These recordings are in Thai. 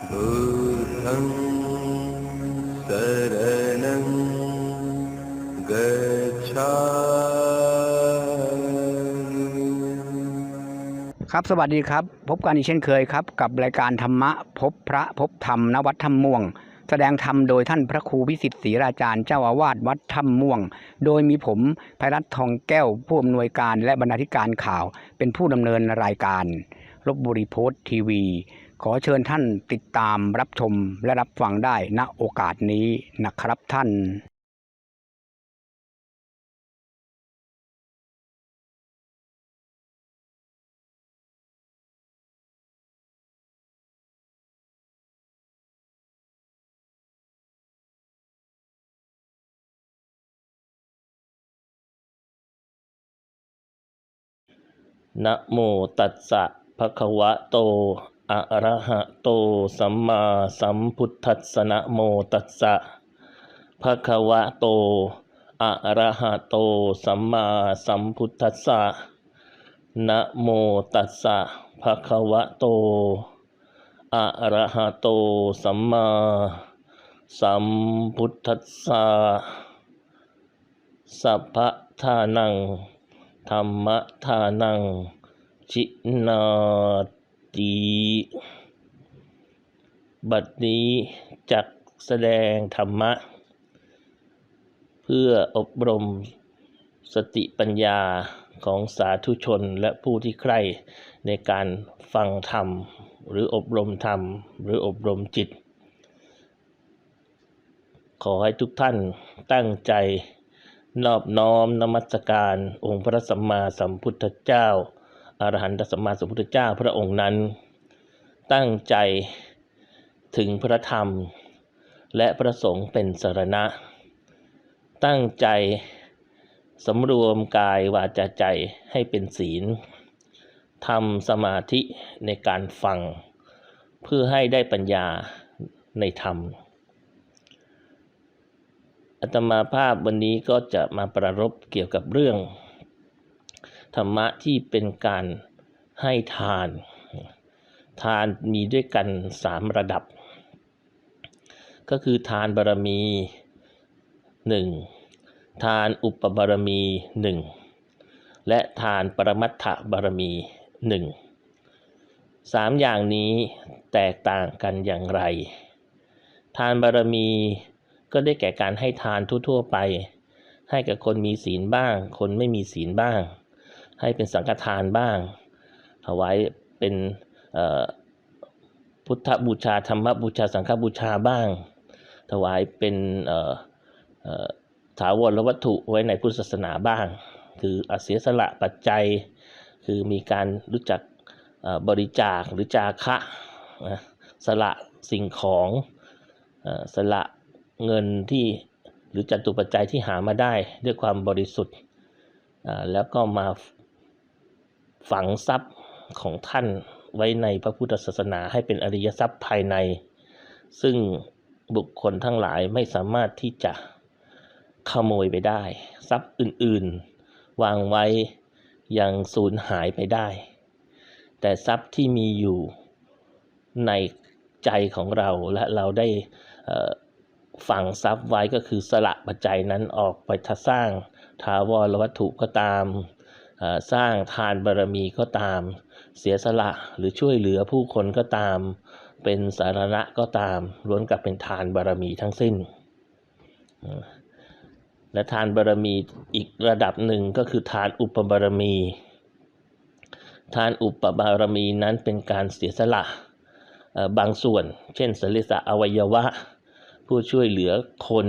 ครับสวัสดีครับ พบกันอีกเช่นเคยครับ กับรายการธรรมะ พบพระพบธรรมนวัดธรรมม่วง แสดงธรรมโดยท่านพระครูวิสิทธิ์ศรีราจารย์เจ้าอาวาสวัดธรรมม่วง โดยมีผมภัยรัตนทองแก้วผู้อำนวยการและบรรณาธิการข่าว เป็นผู้ดำเนินรายการลบบุรีโพสต์ทีวี ขอเชิญท่านติดตามรับชมและรับฟังได้ณโอกาสนี้นะครับท่านนะโมตัสสะภะคะวะโต อะระหะโตสัมมาสัมพุทธัสสะนะโมตัสสะภะคะวะโตอะระหะโตสัมมาสัมพุทธัสสะนะโมตัสสะภะคะวะโตอะระหะโตสัมมาสัมพุทธัสสะสัพพะทานังธรรมะทานังชินาต บัดนี้จักแสดงธรรมะ เพื่ออบรมสติปัญญาของสาธุชนและผู้ที่ใคร่ในการฟังธรรม หรืออบรมธรรม หรืออบรมจิต ขอให้ทุกท่านตั้งใจนอบน้อมนมัสการองค์พระสัมมาสัมพุทธเจ้า อรหันตสัมมาสัมพุทธเจ้าพระองค์นั้น ตั้งใจถึงพระธรรม และพระสงฆ์เป็นสรณะ ตั้งใจสำรวมกายวาจาใจให้เป็นศีลทำสมาธิในการฟัง เพื่อให้ได้ปัญญาในธรรมอาตมาภาพวันนี้ก็จะมาประรบเกี่ยวกับเรื่อง ธรรมะที่เป็นการให้ทาน ทานมีด้วยกันสามระดับ ก็คือทานบารมีหนึ่งทานอุปบารมีหนึ่งและทานปรมัตถบารมีหนึ่งสามอย่างนี้แตกต่างกันอย่างไร ทานบารมีก็ได้แก่การให้ทานทั่ว ๆ ไป ให้กับคนมีศีลบ้าง คนไม่มีศีลบ้าง ให้เป็นสังฆทานบ้าง ถวายเป็นพุทธบูชาธรรมบูชา สังฆบูชาบ้าง ถวายเป็นถาวรวัตถุไว้ในพุทธศาสนาบ้าง คืออาเสียสละปัจจัย คือมีการรู้จักบริจาคหรือจาคะสละสิ่งของสละเงินที่หรือจตุปัจจัยที่หามาได้ด้วยความบริสุทธิ์แล้วก็มา ฝังทรัพย์ของท่านไว้ในพระพุทธศาสนาให้เป็นอริยทรัพย์ภายใน ซึ่งบุคคลทั้งหลายไม่สามารถที่จะขโมยไปได้ ทรัพย์อื่นๆ วางไว้ยังสูญหายไปได้ แต่ทรัพย์ที่มีอยู่ในใจของเราและเราได้ฝังทรัพย์ไว้ก็คือสละปัจจัยนั้นออกไปทสร้าง ทาวรวัตถุก็ตาม สร้างทานบารมีก็ตาม เสียสละหรือช่วยเหลือผู้คนก็ตาม เป็นสาระก็ตามล้วนกับเป็นทานบารมีทั้งสิ้น และทานบารมีอีกระดับหนึ่งก็คือทานอุปบารมี ทานอุปบารมีนั้นเป็นการเสียสละบางส่วน เช่นสลิสะอวัยวะ ผู้ช่วยเหลือคน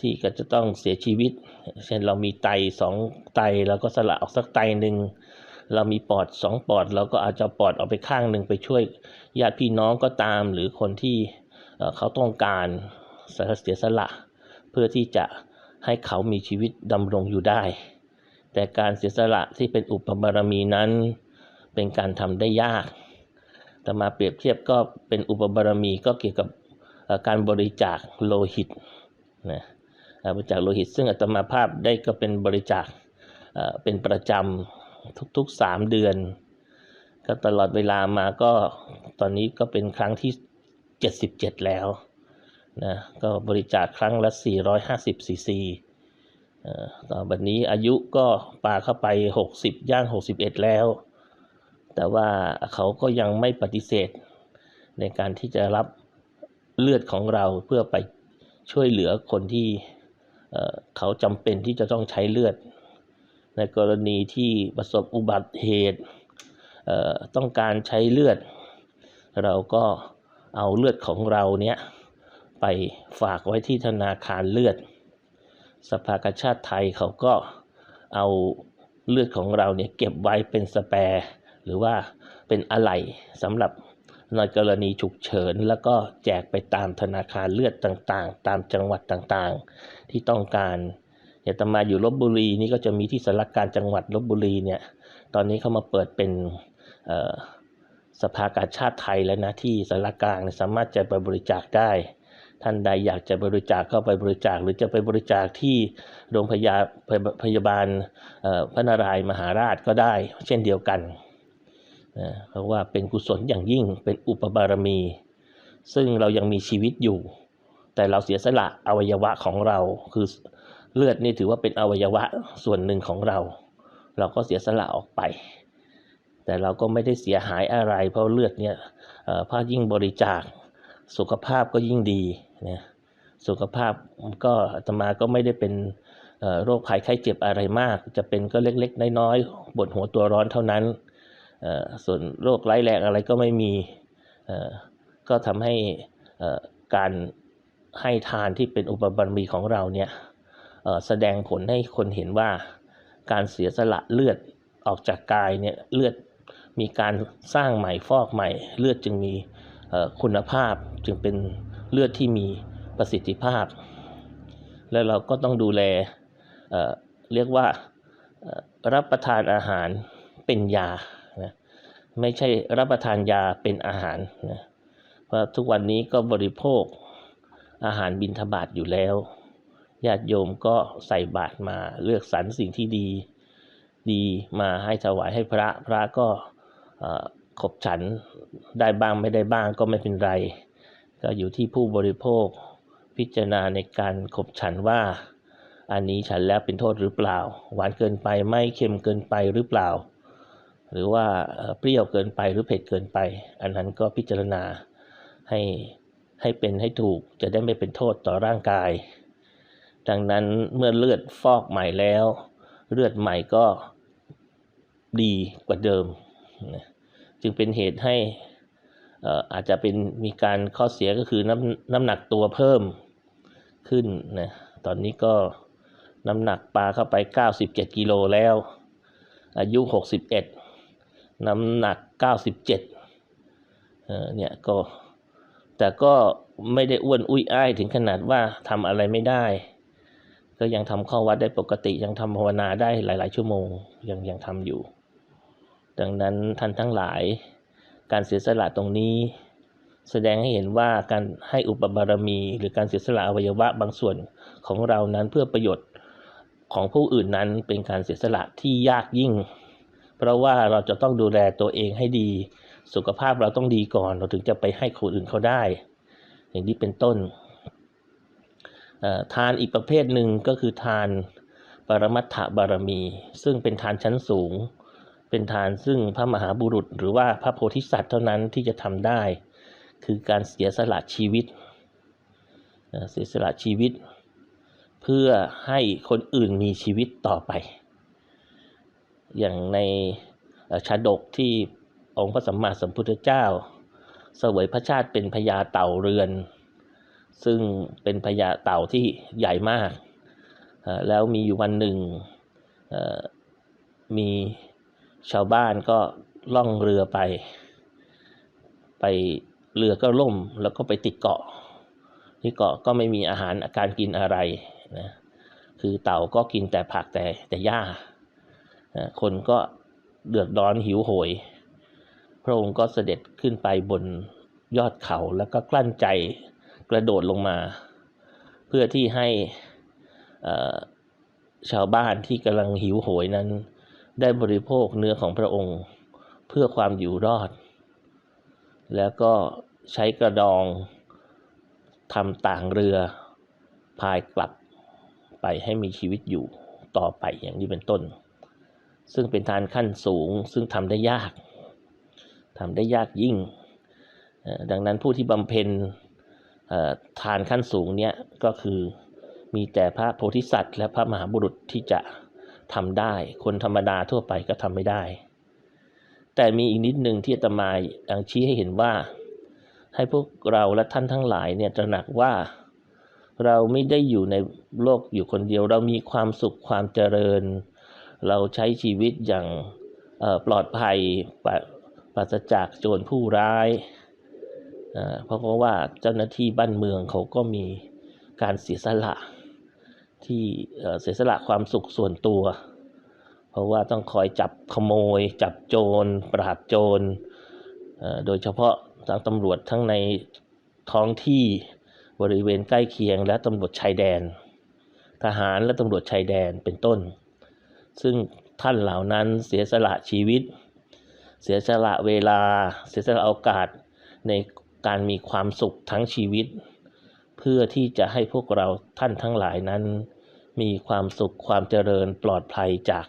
ที่ก็จะต้องเสียชีวิต เช่นเรามีไตสองไตเราก็สละออกสักไตหนึ่งเรามีปอดสองปอดเราก็อาจจะปอดออกไปข้างหนึ่งไปช่วยญาติพี่น้องก็ตาม หรือคนที่เขาต้องการเสียสละ เพื่อที่จะให้เขามีชีวิตดำรงอยู่ได้ แต่การเสียสละที่เป็นอุปบารมีนั้น เป็นการทำได้ยาก แต่มาเปรียบเทียบก็เป็นอุปบารมีก็เกี่ยวกับการบริจาคโลหิต นะบริจาคโลหิต ซึ่งอาตมาภาพได้ก็เป็นบริจาคเป็นประจำทุกๆ 3 เดือน ก็ตลอดเวลามาก็ตอนนี้ก็เป็นครั้งที่ 77 แล้วนะก็บริจาคครั้งละ 450ซีซีเอ่อบัดนี้อายุก็ปาเข้าไป 60 ย่าง 61 แล้ว แต่ว่าเขาก็ยังไม่ปฏิเสธในการที่จะรับเลือดของเราเพื่อไป ช่วยเหลือคนที่เขาจำเป็นที่จะต้องใช้เลือด ในกรณีที่ประสบอุบัติเหตุต้องการใช้เลือด เราก็เอาเลือดของเราเนี้ยไปฝากไว้ที่ธนาคารเลือด สภากาชาติไทยเขาก็เอาเลือดของเราเนี่ยเก็บไว้เป็นสแปร์ หรือว่าเป็นอะไหล่สำหรับ ในกรณีฉุกเฉิน แล้วก็แจกไปตามธนาคารเลือดต่างๆ ตามจังหวัดต่างๆ ที่ต้องการอย่างตมาอยู่ลบบุรีนี่ก็จะมีที่สารกลารจังหวัดลบบุรีเนี่ยตอนนี้เขามาเปิดเป็นสภากาชาติไทยแล้วนะที่สารกลางสามารถจะไปบริจาคได้ ท่านใดอยากจะบริจาคก็ไปบริจาคหรือจะไปบริจาคที่โรงพยาพยาบาลพระนารายณ์มหาราชก็ได้ เช่นเดียวกัน นะเพราะว่าเป็นกุศลอย่างยิ่งเป็นอุปบารมี ซึ่งเรายังมีชีวิตอยู่ แต่เราเสียสละอวัยวะของเราคือเลือดนี่ถือว่าเป็นอวัยวะส่วนหนึ่งของเรา เราก็เสียสละออกไป แต่เราก็ไม่ได้เสียหายอะไร เพราะเลือดเนี่ยเอ่อพายิ่งบริจาคสุขภาพก็ยิ่งดีนะสุขภาพก็อาตมาก็ไม่ได้เป็นโรคภัยไข้เจ็บอะไรมาก จะเป็นก็เล็กๆน้อยๆปวดหัวตัวร้อนเท่านั้น ส่วนโรคร้ายแรงอะไรก็ไม่มีก็ทำให้การให้ทานที่เป็นอุปบารมีของเราเนี่ยแสดงผลให้คนเห็นว่าการเสียสละเลือดออกจากกายเนี่ยเลือดมีการสร้างใหม่ฟอกใหม่ เลือดจึงมีคุณภาพจึงเป็นเลือดที่มีประสิทธิภาพ แล้วเราก็ต้องดูแลเเรียกว่ารับประทานอาหารเป็นยา ไม่ใช่รับประทานยาเป็นอาหารนะเพราะทุกวันนี้ก็บริโภคอาหารบิณฑบาตอยู่แล้วญาติโยมก็ใส่บาตรมาเลือกสรรสิ่งที่ดีดีมาให้ถวายให้พระพระก็เอ่อขบฉันได้บ้างไม่ได้บ้างก็ไม่เป็นไร ก็อยู่ที่ผู้บริโภคพิจารณาในการขบฉันว่า อันนี้ฉันแล้วเป็นโทษหรือเปล่า หวานเกินไปไม่เค็มเกินไปหรือเปล่า หรือว่าเปรี้ยวเกินไปหรือเผ็ดเกินไป อันนั้นก็พิจารณาให้ให้เป็นให้ถูกจะได้ไม่เป็นโทษต่อร่างกาย ดังนั้นเมื่อเลือดฟอกใหม่แล้ว เลือดใหม่ก็ดีกว่าเดิม จึงเป็นเหตุให้เอ่ออาจจะเป็นมีการข้อเสียก็คือน้ำน้ำหนักตัวเพิ่มขึ้นนะตอนนี้ก็น้ำหนักปลาเข้าไป 97กิโลแล้ว อายุ 61 น้ำหนัก 97เอ่อเนี่ยก็แต่ก็ไม่ได้อ้วนอุ้ยอ้ายถึงขนาดว่าทำอะไรไม่ได้ ก็ยังทำข้อวัดได้ปกติยังทำภาวนาได้หลาย ๆ ชั่วโมงยังยังทำอยู่ ดังนั้นท่านทั้งหลาย การเสียสละตรงนี้ แสดงให้เห็นว่าการให้อุปบารมี หรือการเสียสละอวัยวะบางส่วนของเรานั้นเพื่อประโยชน์ของผู้อื่นนั้นเป็นการเสียสละที่ยากยิ่ง เพราะว่าเราจะต้องดูแลตัวเองให้ดี สุขภาพเราต้องดีก่อน เราถึงจะไปให้คนอื่นเขาได้ อย่างนี้เป็นต้น ทานอีกประเภทหนึ่งก็คือทานปรมัตถบารมี ซึ่งเป็นทานชั้นสูง เป็นทานซึ่งพระมหาบุรุษ หรือว่าพระโพธิสัตว์เท่านั้นที่จะทำได้ คือการเสียสละชีวิตเสียสละชีวิต เพื่อให้คนอื่นมีชีวิตต่อไป อย่างในชาดกที่องค์พระสัมมาสัมพุทธเจ้า เสวยพระชาติเป็นพญาเต่าเรือน ซึ่งเป็นพญาเต่าที่ใหญ่มาก แล้วมีอยู่วันหนึ่งมีชาวบ้านก็ล่องเรือไป ไปเรือก็ล่มแล้วก็ไปติดเกาะ ที่เกาะก็ไม่มีอาหารอาการกินอะไรนะคือเต่าก็กินแต่ผักแต่แต่หญ้า คนก็เดือดร้อนหิวโหย พระองค์ก็เสด็จขึ้นไปบนยอดเขาแล้วก็กลั้นใจกระโดดลงมา เพื่อที่ให้ชาวบ้านที่กำลังหิวโหยนั้น ได้บริโภคเนื้อของพระองค์ เพื่อความอยู่รอด แล้วก็ใช้กระดองทำต่างเรือพายกลับไปให้มีชีวิตอยู่ต่อไปอย่างนี้เป็นต้น ซึ่งเป็นทานขั้นสูง ซึ่งทำได้ยากทำได้ยากยิ่ง ดังนั้นผู้ที่บำเพ็ญทานขั้นสูงเนี่ยก็คือมีแต่พระโพธิสัตว์ และพระมหาบุรุษที่จะทำได้ คนธรรมดาทั่วไปก็ทำไม่ได้ แต่มีอีกนิดหนึ่งที่ตมายังชี้ให้เห็นว่า ให้พวกเราและท่านทั้งหลายเนี่ยตระหนักว่าเราไม่ได้อยู่ในโลกอยู่คนเดียว เรามีความสุขความเจริญ เราใช้ชีวิตอย่างปลอดภัยปราปราศจากโจรผู้ร้ายเพราะเพราะว่าเจ้าหน้าที่บ้านเมืองเขาก็มีการเสียสละที่เสียสละความสุขส่วนตัว เพราะว่าต้องคอยจับขโมย จับโจร ปราบโจร โดยเฉพาะทางตำรวจทั้งในท้องที่บริเวณใกล้เคียงและตำรวจชายแดน ทหารและตำรวจชายแดนเป็นต้น ซึ่งท่านเหล่านั้นเสียสละชีวิต เสียสละเวลา เสียสละโอกาสในการมีความสุขทั้งชีวิต เพื่อที่จะให้พวกเราท่านทั้งหลายนั้น มีความสุขความเจริญปลอดภัยจาก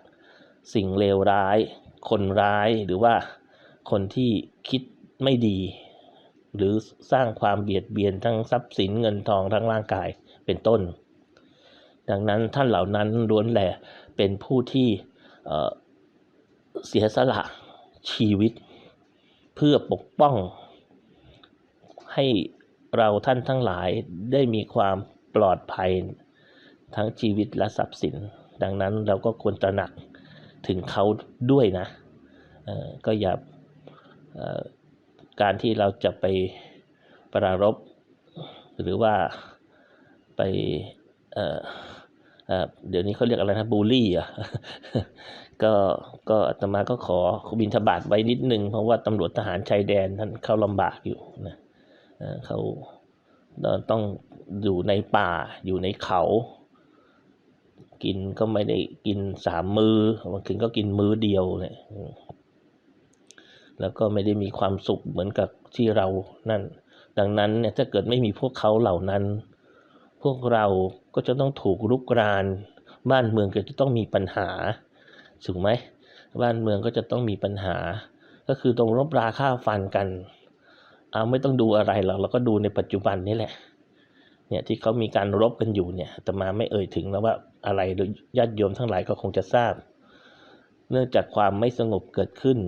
สิ่งเลวร้าย คนร้ายหรือว่าคนที่คิดไม่ดี หรือสร้างความเบียดเบียนทั้งทรัพย์สินเงินทองทั้งร่างกายเป็นต้น ดังนั้นท่านเหล่านั้นล้วนแหละ เป็นผู้ที่เเสียสละชีวิต เพื่อปกป้อง ให้เราท่านทั้งหลายได้มีความปลอดภัยทั้งชีวิตและทรัพย์สิน ดังนั้นเราก็ควรตระหนักถึงเขาด้วยนะก็อย่าการที่เราจะไปปรารบหรือว่าไป เดี๋ยวนี้เขาเรียกอะไรนะบูลลี่อะก็ก็อาตมาก็ขอบินทบาทไว้นิดนึง เพราะว่าตำรวจทหารชายแดนท่านเข้าลำบากอยู่นะเขาต้องอยู่ในป่าอยู่ในเขา กินก็ไม่ได้กินสามมือบางคืนก็กินมื้อเดียวเนี่ยแล้วก็ไม่ได้มีความสุขเหมือนกับที่เรานั่น ดังนั้นเนี่ยถ้าเกิดไม่มีพวกเขาเหล่านั้น พวกเราก็จะต้องถูกรุกราน บ้านเมืองก็จะต้องมีปัญหาถูกไหมบ้านเมืองก็จะต้องมีปัญหา ก็คือตรงรบราฆ่าฟันกันเอาไม่ต้องดูอะไรหรอกเราก็ดูในปัจจุบันนี่แหละเนี่ยที่เขามีการรบกันอยู่เนี่ยแต่มาไม่เอ่ยถึงแล้วว่าอะไรโดยญาติโยมทั้งหลายก็คงจะทราบ เนื่องจากความไม่สงบเกิดขึ้น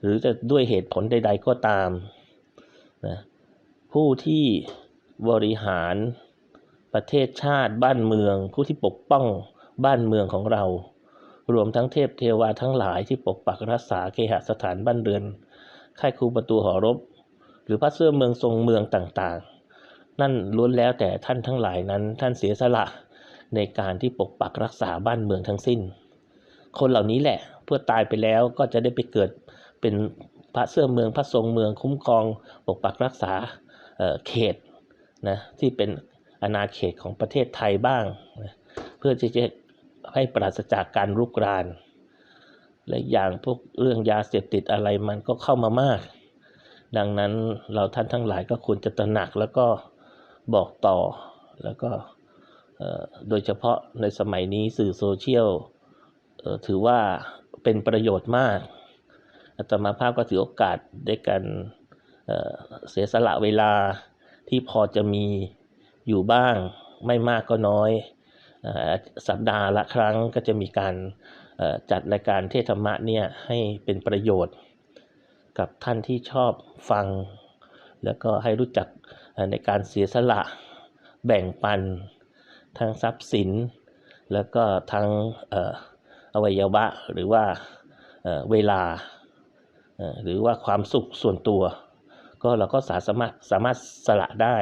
หรือจะด้วยเหตุผลใด ๆก็ตามนะผู้ที่บริหาร ประเทศชาติบ้านเมือง ผู้ที่ปกป้องบ้านเมืองของเรา รวมทั้งเทพเทวาทั้งหลายที่ปกปักรักษาเคหสถานบ้านเรือนค่ายครูประตูหอรบ หรือพระเสื้อเมืองทรงเมืองต่างๆ นั่นล้วนแล้วแต่ท่านทั้งหลายนั้นท่านเสียสละในการที่ปกปักรักษาบ้านเมืองทั้งสิ้น คนเหล่านี้แหละเพื่อตายไปแล้วก็จะได้ไปเกิดเป็นพระเสื้อเมืองพระทรงเมืองคุ้มครองปกปักรักษาเเขตนะที่เป็น อาณาเขตของประเทศไทยบ้าง เพื่อที่จะให้ปราศจากการรุกราน และอย่างพวกเรื่องยาเสพติดอะไรมันก็เข้ามามาก ดังนั้นเราท่านทั้งหลายก็ควรจะตระหนักแล้วก็บอกต่อแล้วก็โดยเฉพาะในสมัยนี้สื่อโซเชียลถือว่าเป็นประโยชน์มากอาตมาภาพก็ถือโอกาสได้กันเสียสละเวลาที่พอจะมี อยู่บ้างไม่มากก็น้อย สัปดาห์ละครั้งก็จะมีการจัดรายการเทศธรรมะเนี่ยให้เป็นประโยชน์ กับท่านที่ชอบฟัง แล้วก็ให้รู้จักในการเสียสละแบ่งปันทั้งทรัพย์สิน แล้วก็ทั้งอวัยวะหรือว่าเวลา หรือว่าความสุขส่วนตัว ก็เราก็สามารถสามารถสละได้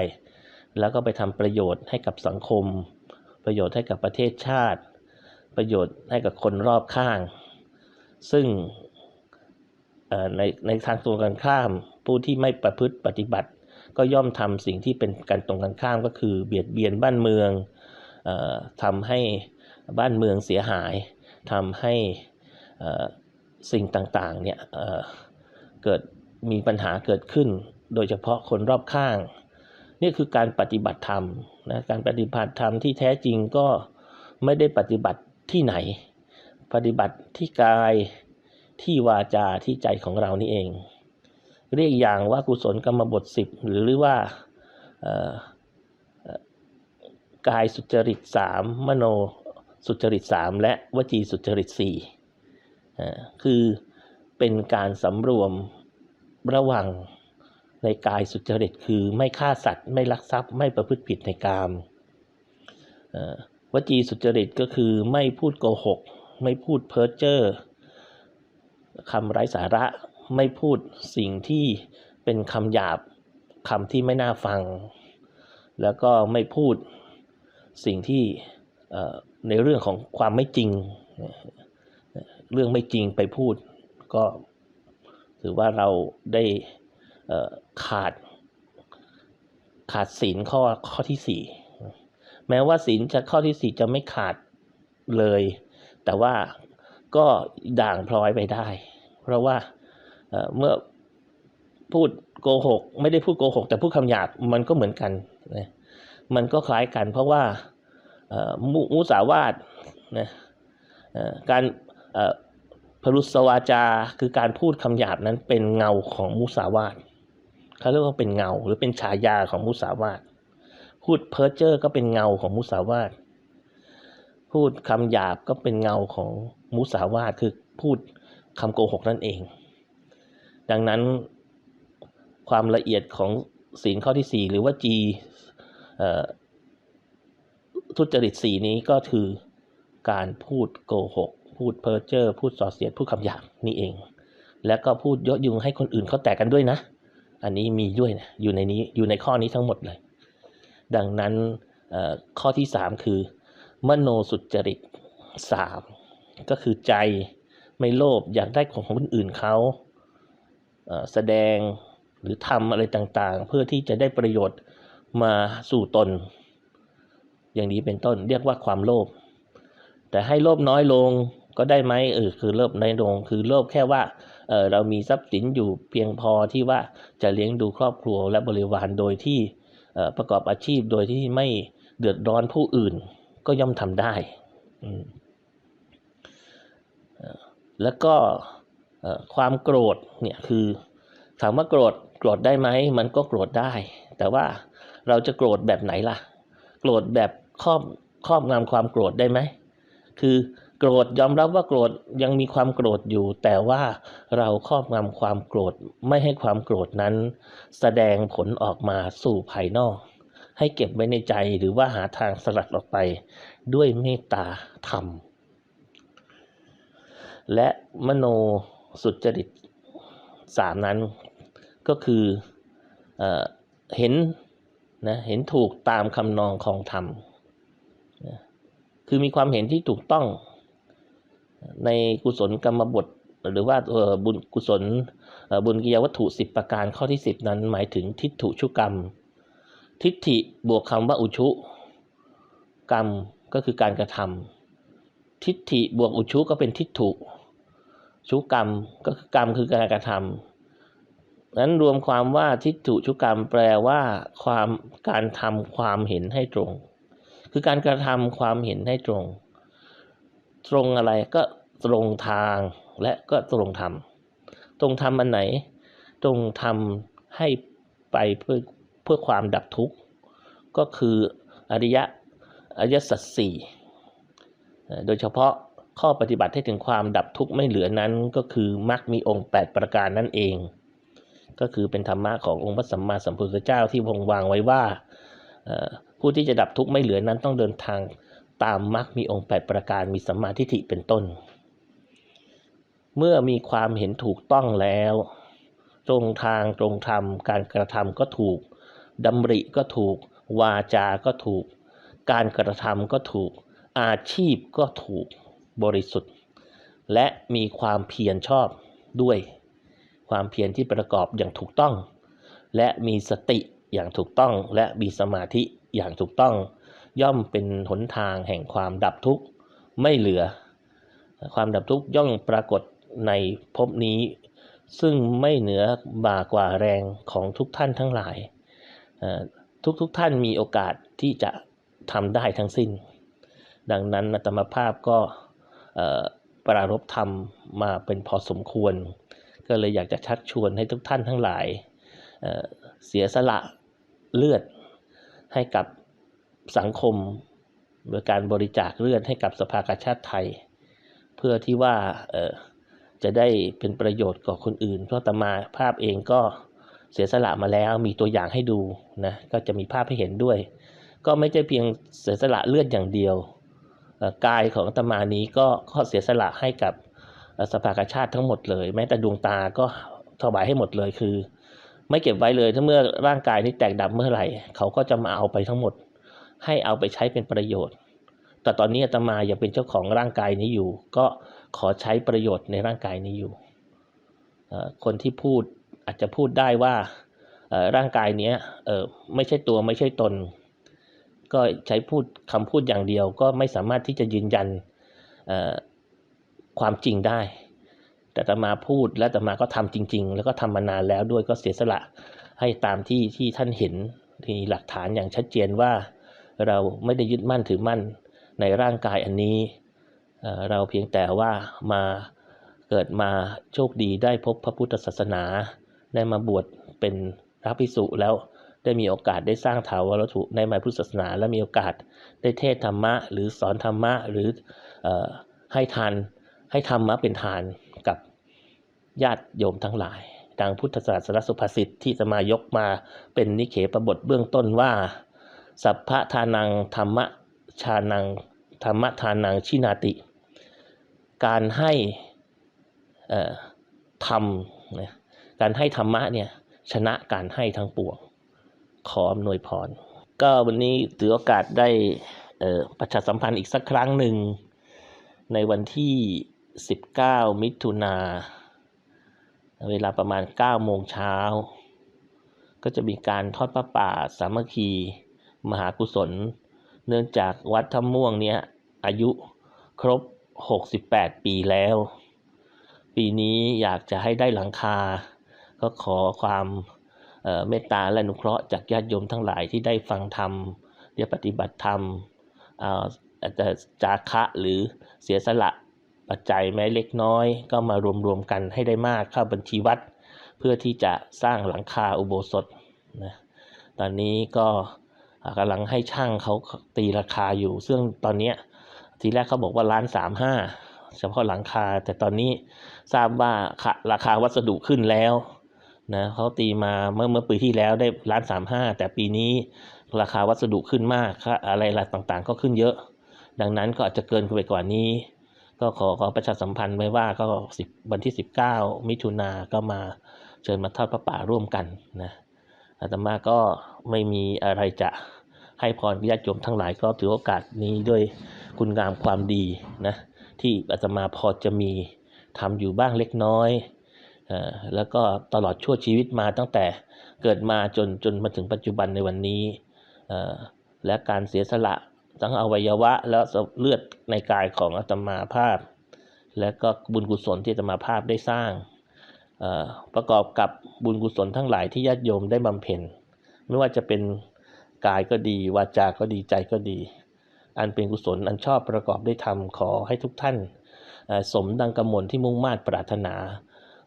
แล้วก็ไปทำประโยชน์ให้กับสังคม ประโยชน์ให้กับประเทศชาติ ประโยชน์ให้กับคนรอบข้าง ซึ่งในในทางตรงกันข้าม ผู้ที่ไม่ประพฤติปฏิบัติ ก็ย่อมทำสิ่งที่เป็นการตรงกันข้ามก็คือเบียดเบียนบ้านเมืองออทำให้บ้านเมืองเสียหายทำให้สิ่งต่างๆเนี่ยเกิดมีปัญหาเกิดขึ้น โดยเฉพาะคนรอบข้าง นี่คือการปฏิบัติธรรมนะการปฏิบัติธรรมที่แท้จริงก็ไม่ได้ปฏิบัติที่ไหน ปฏิบัติที่กายที่วาจาที่ใจของเรานี่เอง เรียกอย่างว่ากุศลกรรมบทสิบหรือหรือว่ากายสุจริตสามมโนสุจริตสามและวจีสุจริตสี่คือเป็นการสำรวมระหว่าง ในกายสุจริตคือไม่ฆ่าสัตว์ ไม่ลักทรัพย์ ไม่ประพฤติผิดในกามวจีสุจริตก็คือไม่พูดโกหก ไม่พูดเพ้อเจ้อคำไร้สาระไม่พูดสิ่งที่เป็นคำหยาบคำที่ไม่น่าฟัง แล้วก็ไม่พูดสิ่งที่ในเรื่องของความไม่จริง เรื่องไม่จริงไปพูด ก็ถือว่าเราได้ ขาด ขาดศีลข้อข้อที่สี่แม้ว่าศีลจะข้อที่สี่จะไม่ขาดเลย แต่ว่าก็ด่างพลอยไปได้ เพราะว่าเมื่อพูดโกหก ไม่ได้พูดโกหก แต่พูดคำหยาบมันก็เหมือนกันนะมันก็คล้ายกันเพราะว่ามุมสาวาทนะการพรุสวาจาคือการพูดคำหยาบนั้นเป็นเงาของมุสาวาท เขาเรียกว่าเป็นเงา หรือเป็นฉายาของมุสาวาทพูดเพ้อเจ้อก็เป็นเงาของมุสาวาทพูดคำหยาบก็เป็นเงาของมุสาวาทคือพูดคำโกหกนั่นเอง ดังนั้นความละเอียดของศีลข้อที่สี่หรือว่าจีทุจริตสีนี้ก็คือการพูดโกหก พูดเพ้อเจ้อพูดส่อเสียดพูดคำหยาบนี่เอง แล้วก็พูดเยอะยุงให้คนอื่นเขาแตกกันด้วยนะ อันนี้มีด้วยนะอยู่ในนี้อยู่ในข้อนี้ทั้งหมดเลย ดังนั้นข้อที่สามคือ มโนสุจริตสามก็คือใจไม่โลภอยากได้ของคนอื่นเขาแสดงหรือทำอะไรต่างๆ เพื่อที่จะได้ประโยชน์มาสู่ตน อย่างนี้เป็นต้นเรียกว่าความโลภแต่ให้โลภน้อยลงก็ได้ไหมเออคือโลภน้อยลงคือโลภแค่ว่า เออเรามีทรัพย์สินอยู่เพียงพอที่ว่าจะเลี้ยงดูครอบครัวและบริวารโดยที่ประกอบอาชีพโดยที่ไม่เดือดร้อนผู้อื่นก็ย่อมทำได้ แล้วก็ความโกรธเนี่ยคือถามว่าโกรธโกรธได้ไหมมันก็โกรธได้ แต่ว่าเราจะโกรธแบบไหนล่ะ โกรธแบบครอบครอบงำความโกรธได้ไหมคือ โกรธยอมรับว่าโกรธยังมีความโกรธอยู่ แต่ว่าเราครอบงำความโกรธไม่ให้ความโกรธนั้น แสดงผลออกมาสู่ภายนอก ให้เก็บไว้ในใจหรือว่าหาทางสลัดออกไป ด้วยเมตตาธรรม และมโนสุจริตสามนั้นก็คือเอเห็นนะเห็นถูกตามคำนองของธรรมคือมีความเห็นที่ถูกต้อง ในกุศลกรรมบทหรือว่าบุญกุศลบุญกิยาวัตถุสิบประการข้อที่สิบนั้น หมายถึงทิฏฐุชุกรรม ทิฏฐิบวกคำว่าอุชุ กรรมก็คือการกระทำทิฏฐิบวกอุชุก็เป็นทิฏฐุชุกรรมก็คือกรรมคือการกระทำนั้นรวมความว่าทิฏฐุชุกรรมแปลว่าความการทำความเห็นให้ตรง คือการกระทำความเห็นให้ตรง ตรงอะไรก็ตรงทางและก็ตรงธรรมตรงธรรมอันไหน ตรงธรรมให้ไปเพื่อเพื่อความดับทุกข์ก็คืออริยะอริยสัจสี่โดยเฉพาะข้อปฏิบัติให้ถึงความดับทุกข์ไม่เหลือนั้น ก็คือมรรคมีองค์ 8 ประการนั่นเอง ก็คือเป็นธรรมะขององค์พระสัมมาสัมพุทธเจ้าที่พรงวางไว้ว่าผู้ที่จะดับทุกข์ไม่เหลือนั้นต้องเดินทาง ตามมรรคมีองค์ 8 ประการมีสัมมาทิฏฐิเป็นต้น เมื่อมีความเห็นถูกต้องแล้ว ตรงทางตรงธรรม การกระทำก็ถูกดำริก็ถูก วาจาก็ถูก การกระทำก็ถูก อาชีพก็ถูกบริสุทธิ์ และมีความเพียรชอบด้วย ความเพียรที่ประกอบอย่างถูกต้อง และมีสติอย่างถูกต้อง และมีสมาธิอย่างถูกต้อง ย่อมเป็นหนทางแห่งความดับทุกข์ไม่เหลือ ความดับทุกข์ย่อมปรากฏในภพนี้ ซึ่งไม่เหนือบ่ากว่าแรงของทุกท่านทั้งหลายเอ่อทุกท่านมีโอกาสที่จะทำได้ทั้งสิ้น ดังนั้นอาตมภาพก็ปรารภธรรมมาเป็นพอสมควร ก็เลยอยากจะชักชวนให้ทุกท่านทั้งหลายเเสียสละเลือดให้กับ สังคม โดยการบริจาคเลือดให้กับสภากาชาติไทย เพื่อที่ว่าเออจะได้เป็นประโยชน์กับคนอื่น เพราะตมาภาพเองก็เสียสละมาแล้วมีตัวอย่างให้ดูนะก็จะมีภาพให้เห็นด้วย ก็ไม่ใช่เพียงเสียสละเลือดอย่างเดียวกายของตมานี้ก็ก็เสียสละให้กับสภากาชาติทั้งหมดเลย แม้แต่ดวงตาก็ถวายให้หมดเลยคือ ไม่เก็บไว้เลยถ้าเมื่อร่างกายนี้แตกดับเมื่อไหร่ เขาก็จะมาเอาไปทั้งหมด ให้เอาไปใช้เป็นประโยชน์ แต่ตอนนี้อาตมายังเป็นเจ้าของร่างกายนี้อยู่ ก็ขอใช้ประโยชน์ในร่างกายนี้อยู่ คนที่พูดอาจจะพูดได้ว่าร่างกายนี้ไม่ใช่ตัวไม่ใช่ตน ก็ใช้พูดคำพูดอย่างเดียว ก็ไม่สามารถที่จะยืนยันความจริงได้ แต่ตมาพูดและตมาก็ทำจริง ๆ แล้วก็ทำมานานแล้วด้วยก็เสียสละให้ตามที่ที่ท่านเห็นมีหลักฐานอย่างชัดเจนว่า เราไม่ได้ยึดมั่นถือมั่นในร่างกายอันนี้ เราเพียงแต่ว่ามาเกิดมาโชคดีได้พบพระพุทธศาสนา ได้มาบวชเป็นพระภิกษุแล้วได้มีโอกาสได้สร้างถาวรวัตถุในหมายพุทธศาสนา และมีโอกาสได้เทศธรรมะ หรือสอนธรรมะหรืออให้ทานให้ธรรมะเป็นทานกับญาติโยมทั้งหลายดังพุทธศาสนสุภาษิตที่จะมายกมาเป็นนิเขปบทเบื้องต้นว่า สัพพะทานังธรรมะชานังธรรมะทานังชินาติ การให้ธรรมนะการให้ธรรมะเนี่ยชนะการให้ทั้งปวง ขออำนวยพร ก็วันนี้ถือโอกาสได้ประชาสัมพันธ์อีกสักครั้งหนึ่ง ในวันที่ 19 มิถุนาเวลาประมาณ 9 โมงเช้า ก็จะมีการทอดพระป่าสามัคคี มหากุศล เนื่องจากวัดถ้ำม่วงเนี้ยอายุครบ 68 ปีแล้ว ปีนี้อยากจะให้ได้หลังคา ก็ขอความเมตตาและอนุเคราะห์จากญาติโยมทั้งหลายที่ได้ฟังธรรมได้ปฏิบัติธรรมอาจจะจาคะหรือเสียสละปัจจัยแม้เล็กน้อย ก็มารวมๆกันให้ได้มากเข้าบัญชีวัด เพื่อที่จะสร้างหลังคาอุโบสถนะตอนนี้ก็ กำลังให้ช่างเขาตีราคาอยู่ ซึ่งตอนนี้ทีแรกเขาบอกว่าล้านสามห้าเฉพาะหลังคา แต่ตอนนี้ทราบว่าราคาวัสดุขึ้นแล้วนะเขาตีมาเมื่อเมื่อปีที่แล้วได้ล้านสามห้าแต่ปีนี้ราคาวัสดุขึ้นมากค่าอะไรต่างๆ ก็ขึ้นเยอะ ดังนั้นก็อาจจะเกินไปกว่านี้ ก็ขอขอประชาสัมพันธ์ไว้ว่าก็สิบวันที่ 19 มิถุนาก็มาเชิญมาทอดพระป่าร่วมกันนะอาตมาก็ไม่มีอะไรจะ ให้พรญาติโยมทั้งหลายก็ถือโอกาสนี้ด้วยคุณงามความดีนะที่อาตมาพอจะมีทำอยู่บ้างเล็กน้อยอแล้วก็ตลอดชั่วชีวิตมาตั้งแต่เกิดมาจนจนมาถึงปัจจุบันในวันนี้ และการเสียสละทั้งอวัยวะและเลือดในกายของอาตมาภาพ และก็บุญกุศลที่อาตมาภาพได้สร้างประกอบกับบุญกุศลทั้งหลายที่ญาติโยมได้บำเพ็ญ ไม่ว่าจะเป็น กายก็ดี วาจาก็ดีใจก็ดี อันเป็นกุศลอันชอบประกอบได้ทำขอให้ทุกท่าน สมดังกำมลที่มุ่งมา่ปรารถนา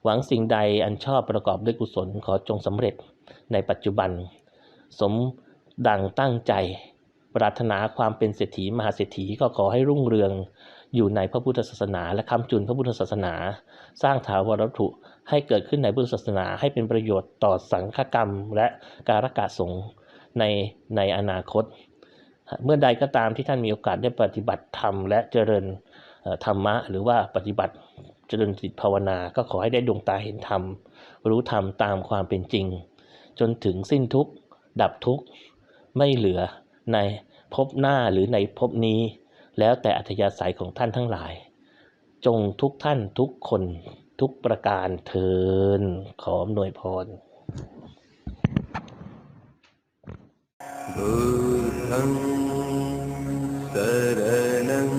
หวังสิ่งใดอันชอบประกอบด้วยกุศลขอจงสำเร็จในปัจจุบัน สมดังตั้งใจ ปรารถนาความเป็นเศรษฐีมหาเศรษฐีก็ขอให้รุ่งเรืองอยู่ในพระพุทธศาสนา และคำจุนพระพุทธศาสนา สร้างถาวรวัตถุให้เกิดขึ้นในพุทธศาสนาให้เป็นประโยชน์ต่อสังฆกรรม และการกะสงฆ์ ในในอนาคต เมื่อใดก็ตามที่ท่านมีโอกาสได้ปฏิบัติธรรมและเจริญธรรมะ หรือว่าปฏิบัติเจริญจิตภาวนา ก็ขอให้ได้ดวงตาเห็นธรรม รู้ธรรมตามความเป็นจริง จนถึงสิ้นทุกข์ ดับทุกข์ ไม่เหลือในภพหน้าหรือในภพนี้ แล้วแต่อัธยาศัยของท่านทั้งหลาย จงทุกท่านทุกคนทุกประการเทินขออำนวยพร बुद्धं शरणं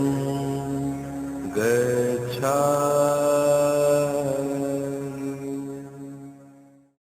गच्छा